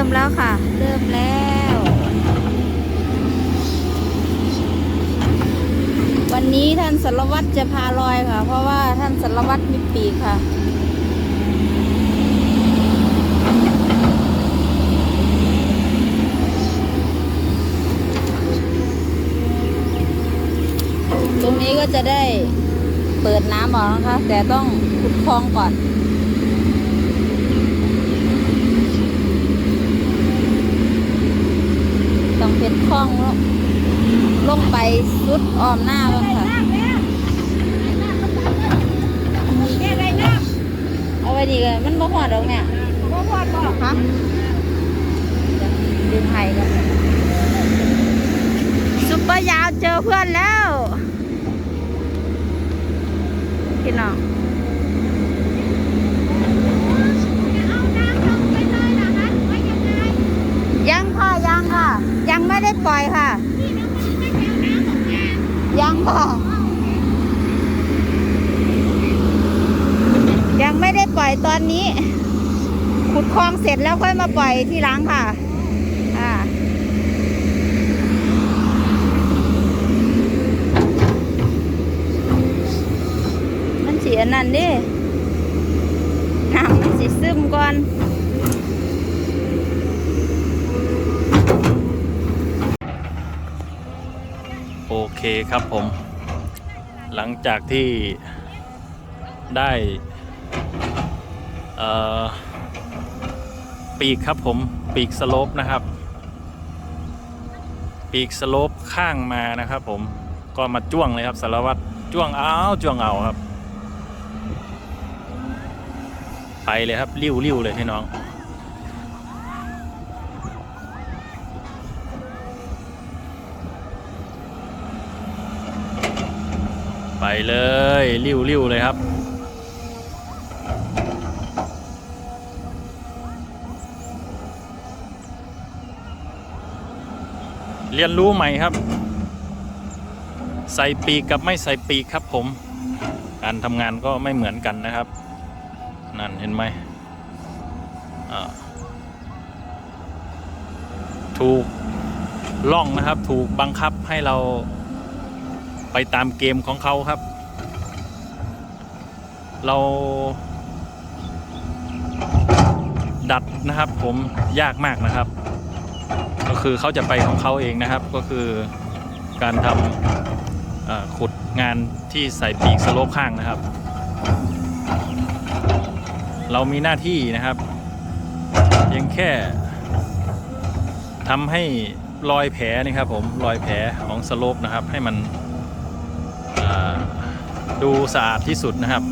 ริ่มแล้วค่ะ เริ่มแล้ว วันนี้ท่านสารวัตรจะพาลอยค่ะ เพราะว่าท่านสารวัตรมีปีกค่ะตรงนี้ก็จะได้เปิดน้ำออกนะคะ แต่ต้องขุดคลองก่อน ต้ องเป็นคลองลงลงไปสุดอ้อมหน้ากันค่ะเอาไว้ดีเลยมันบ่หอดดอกเนี่ยฮะดึงไห้กันซุปเปอร์ยาวเจอเพื่อนแล้วพี่น้องยังค่ะยังค่ะ ยังไม่ได้ ปล่อยค่ะ ยังค่ะยังไม่ได้ปล่อยตอนนี้ ขุดคลองเสร็จแล้วค่อยมาปล่อยที่ล้างค่ะ อ่ามันเสียนั่นดิน้ำมันสิซึมก่อน เคครับผม หลังจากที่ได้ปีกครับผมปีกสโลปนะครับ ปีกสโลปข้างมานะครับผมก็มาจ้วงเลยครับสารวัตรจ้วงเอาจ้วงเอาครับ ไปเลยครับ ริ้วริ้วเลยพี่น้อง เลยริ้วริ้วเลยครับเรียนรู้ใหม่ครับ ใส่ปีกกับไม่ใส่ปีกครับผม การทำงานก็ไม่เหมือนกันนะครับ นั่นเห็นไหมถูกล่องนะครับ ถูกบังคับให้เรา ไปตามเกมของเขาครับ เรา ดัดนะครับผมยากมากนะครับ ก็คือเขาจะไปของเขาเองนะครับ ก็คือการทำขุดงานที่ใส่ปีกสโลปข้างนะครับ เรามีหน้าที่นะครับเพียงแค่ทำให้รอยแผลนี่ครับผมรอยแผลของสโลปนะครับให้มัน ดูสะอาดที่สุดนะครับ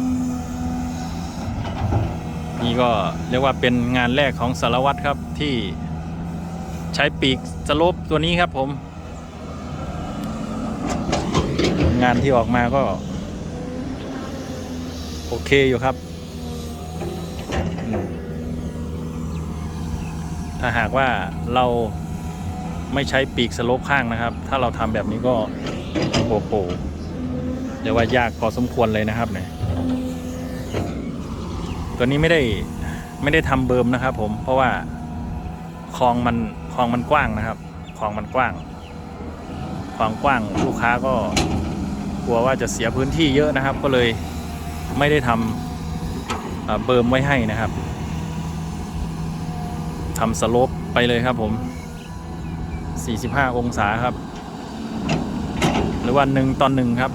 นี่ก็เรียกว่าเป็นงานแรกของสารวัตรครับที่ใช้ปีกสโลปตัวนี้ครับผม งานที่ออกมาก็ โอเคอยู่ครับ ถ้าหากว่าเราไม่ใช้ปีกสโลปข้างนะครับ ถ้าเราทำแบบนี้ก็โอ้โห เรียกว่ายากพอสมควรเลยนะครับเนี่ยตัวนี้ไม่ได้ไม่ได้ทำเบิร์มนะครับ ผมเพราะว่าคลองมันคลองมันกว้างนะครับคลองมันกว้างคลองกว้างลูกค้าก็กลัวว่าจะเสียพื้นที่เยอะนะครับ ก็เลยไม่ได้ทำเอ่อเบิร์มไว้ให้นะครับทำสโลปไปเลยครับผม 45 องศาครับ หรือว่าหนึ่งตอนหนึ่งครับ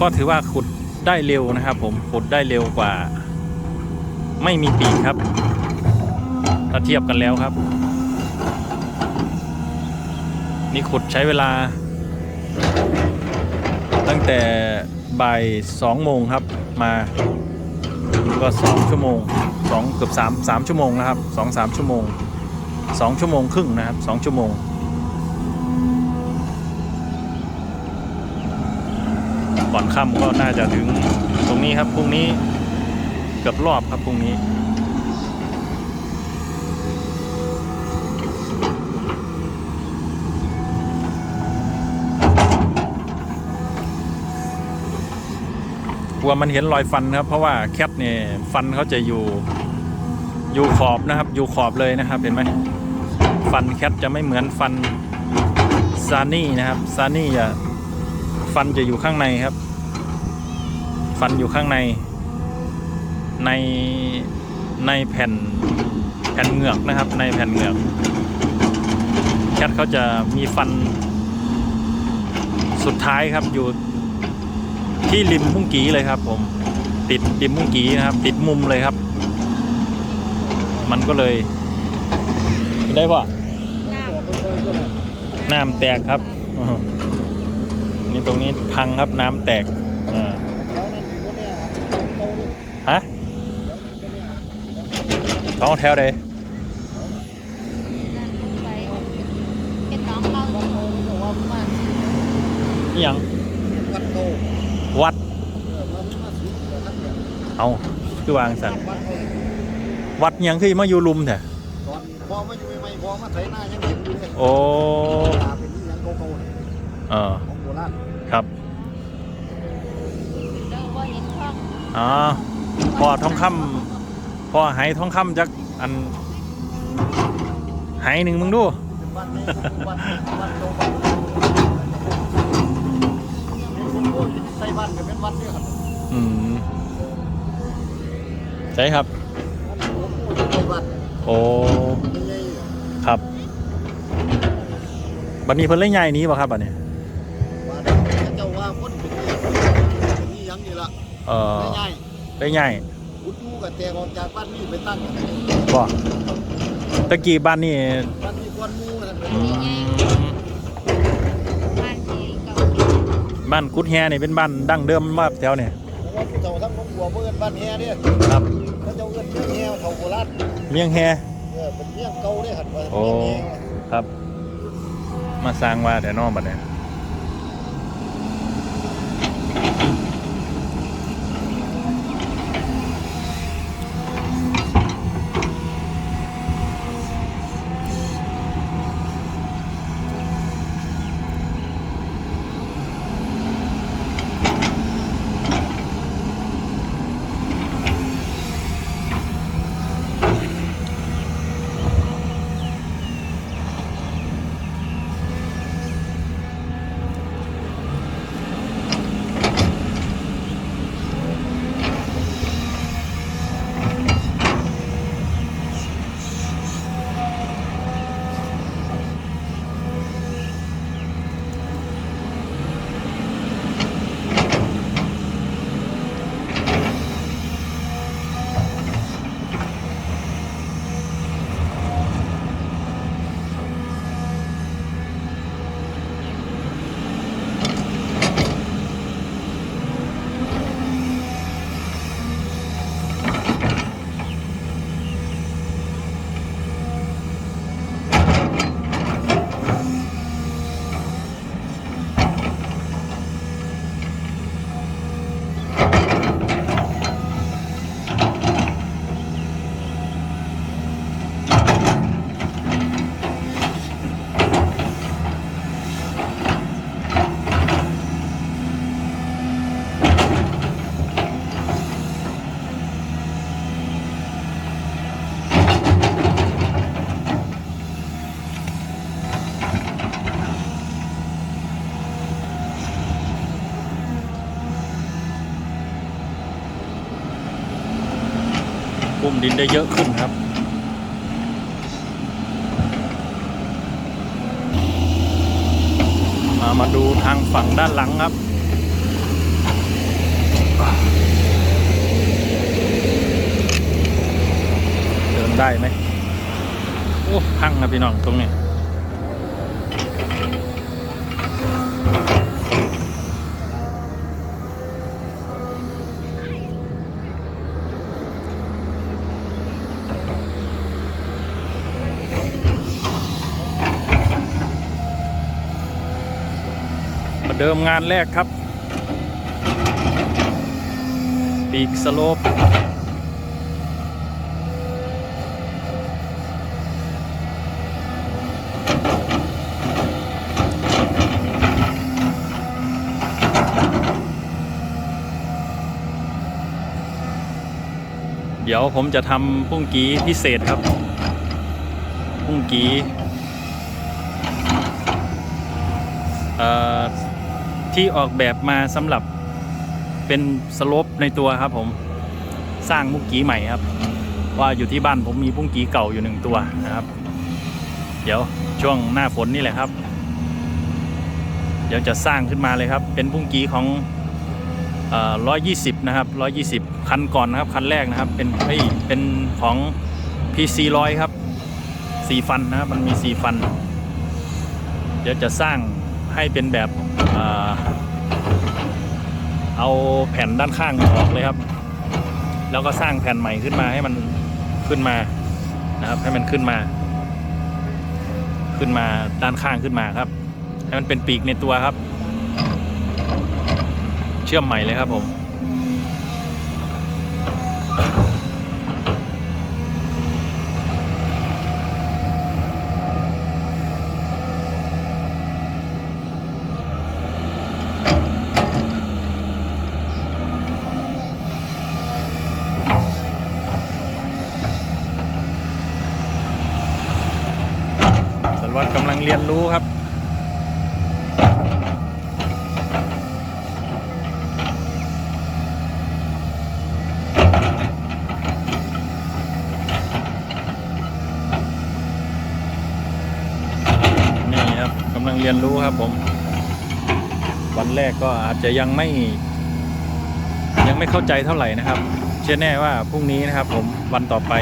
ก็ถือว่าขุดได้เร็วนะครับ ผมขุดได้เร็วกว่า ไม่มีปีกครับ ถ้าเทียบกันแล้วครับ นี่ขุดใช้เวลา ตั้งแต่บ่ายสองโมงครับมาก็สองชั่วโมงสองเกือบสามสามชั่วโมงนะครับสองสามชั่วโมงสองชั่วโมงครึ่งนะครับสองชั่วโมง ก่อนค่ำก็น่าจะถึงตรงนี้ครับพรุ่งนี้เกือบรอบครับพรุ่งนี้กลัวมันเห็นรอยฟันครับ เพราะว่าแคปเนี่ยฟันเขาจะอยู่อยู่ขอบนะครับ อยู่ขอบเลยนะครับเห็นไหมฟันแคปจะไม่เหมือนฟันซานี่นะครับซานี่จะ ฟันจะอยู่ข้างในครับ ฟันอยู่ข้างใน ในในแผ่นแผ่นเหงือกนะครับ ในแผ่นเหงือกแคทเขาจะมีฟัน สุดท้ายครับอยู่ที่ริมมุ้งกีเลยครับ ผมติดริมมุ้งกีนะครับ ติดมุมเลยครับ มันก็เลยได้ปะน้ำแตกครับอื้อหือ นี่ตรงนี้พังครับน้ำแตกอ่าฮะท้องแถวใดเป็นน้องเรานี่ยัง วัด เอาคือวางสันวัดยังคือมาอยู่ลุมแท้ตอนพอมาอยู่ใหม่พอมาไถหน้ายังเห็นอยู่เลยโอ้เป็นยังโตๆเนี่ยเออของโบราณ ครับเราบ่เห็นช่องอ๋อพอทองคำพอหายทองคำจักอันหายหนึ่งมึงดูเป็นวัดนี้วัดวัดโตวัดคุณโอ้ยใส่บ้านก็เป็นวัดเนี่ยครับอืมใช่ครับวัดหลวงปู่ใส่วัดโอ้ไม่ใช่ครับ บัดนี้เพิ่นเล่นใหญ่นี้ป่ะครับบัดนี้ วัดเจ้าว่าคนเป็นนี่เป็นนี่ยั งนี่ละเออง่ายเล่นใหญ่ๆคุณปู่กับแตกออกจากบ้านนี้ไปตั้งกันบ่ตะกี้บ้านนี่บ้านนี้ควรมู่กันเป็นอืมบ้านที่เก่าบ้านกุดแฮนี่เป็นบ้านดั้งเดิมมาแถวเนี่ยเพราะว่าผู้เฒ่าทั้งครอบครัวเพื่อนบ้านแฮเนี่ยครับ เขาเจ้าเอื้อนเรื่องแฮวเฒ่าโบราณเมียงแฮเออเป็นเรื่องเก่าเลยหันว่าโอ้เรื่องแฮวครับ มาสร้างว่าแต่นอกบัดเนี่ย ปุ่มดินได้เยอะขึ้นครับมามาดูทางฝั่งด้านหลังครับ เดินได้ไหมโอ้พังครับพี่น้องตรงนี้ เดิมงานแรกครับ ปีกสโลปเดี๋ยวผมจะทำปุ้งกีพิเศษครับปุ้งกีเอ่อ ที่ออกแบบมาสำหรับเป็นสโลปในตัวครับผมสร้างปุ้งกีใหม่ครับ ว่าอยู่ที่บ้านผมมีปุ้งกีเก่าอยู่หนึ่งตัวนะครับ เดี๋ยวช่วงหน้าฝนนี่แหละครับ เดี๋ยวจะสร้างขึ้นมาเลยครับ เป็นปุ้งกีของร้อยยี่สิบนะครับร้อยยี่สิบคันก่อนนะครับคันแรกนะครับ เป็นเอ้ยเป็นของ PC ร้อยครับสี่ฟันนะครับมันมีสี่ฟัน เดี๋ยวจะสร้าง ให้เป็นแบบเอาแผ่นด้านข้างออกเลยครับ แล้วก็สร้างแผ่นใหม่ขึ้นมาให้มันขึ้นมานะครับให้มันขึ้นมา ขึ้นมาด้านข้างขึ้นมาครับ ให้มันเป็นปีกในตัวครับ เชื่อมใหม่เลยครับผม วัตรกำลังเรียนรู้ครับนี่ครับกำลังเรียนรู้ครับผม วันแรกก็อาจจะยังไม่ ยังไม่เข้าใจเท่าไหร่นะครับ เชื่อแน่ว่าพรุ่งนี้นะครับผมวันต่อไป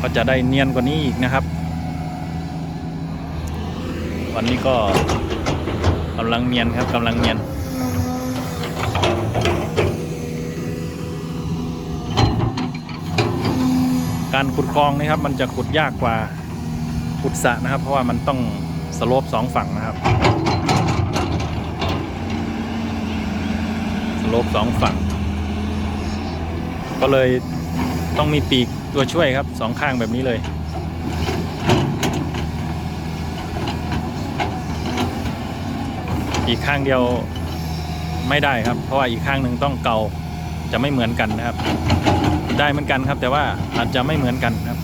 ก็จะได้เนียนกว่านี้อีกนะครับ วันนี้ก็กำลังเนียนครับกำลังเนียนการขุดคลองนี่ครับมันจะขุดยากกว่าขุดสระนะครับ เพราะว่ามันต้องสโลปสองฝั่งนะครับ สโลปสองฝั่ง ก็เลยต้องมีปีกตัวช่วยครับสองข้างแบบนี้เลย อีกข้างเดียวไม่ได้ครับ เพราะว่าอีกข้างหนึ่งต้องเกาจะไม่เหมือนกันนะครับ ได้เหมือนกันครับ แต่ว่าอาจจะไม่เหมือนกันครับ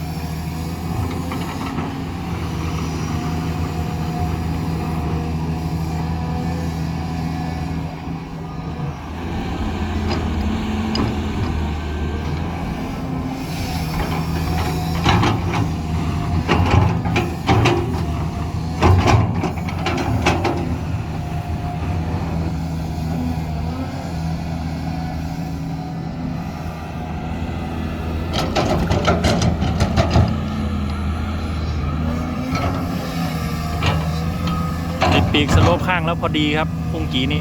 ปีกสโลปข้างแล้วพอดีครับพุ่งกีนี้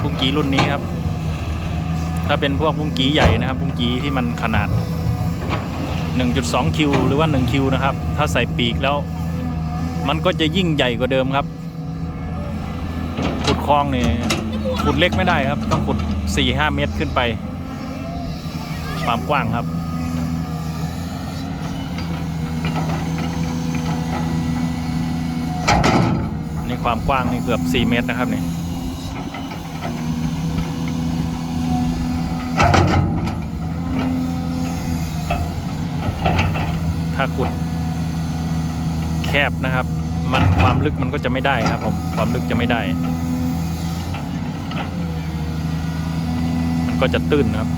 พุ่งกีรุ่นนี้ครับ ถ้าเป็นพวกพุ่งกีใหญ่นะครับพุ่งกีที่มันขนาด 1.2 คิว หรือว่า 1 คิวนะครับ ถ้าใส่ปีกแล้ว มันก็จะยิ่งใหญ่กว่าเดิมครับ ขุดคลองเนี่ยขุดเล็กไม่ได้ครับ ต้องขุด 4-5 เมตรขึ้นไป ความกว้างครับ ความกว้างนี่เกือบ 4 เมตรนะครับนี่ถ้าขุดแคบนะครับ มันความลึกมันก็จะไม่ได้ครับผมความลึกจะไม่ได้ มันก็จะตื้นครับ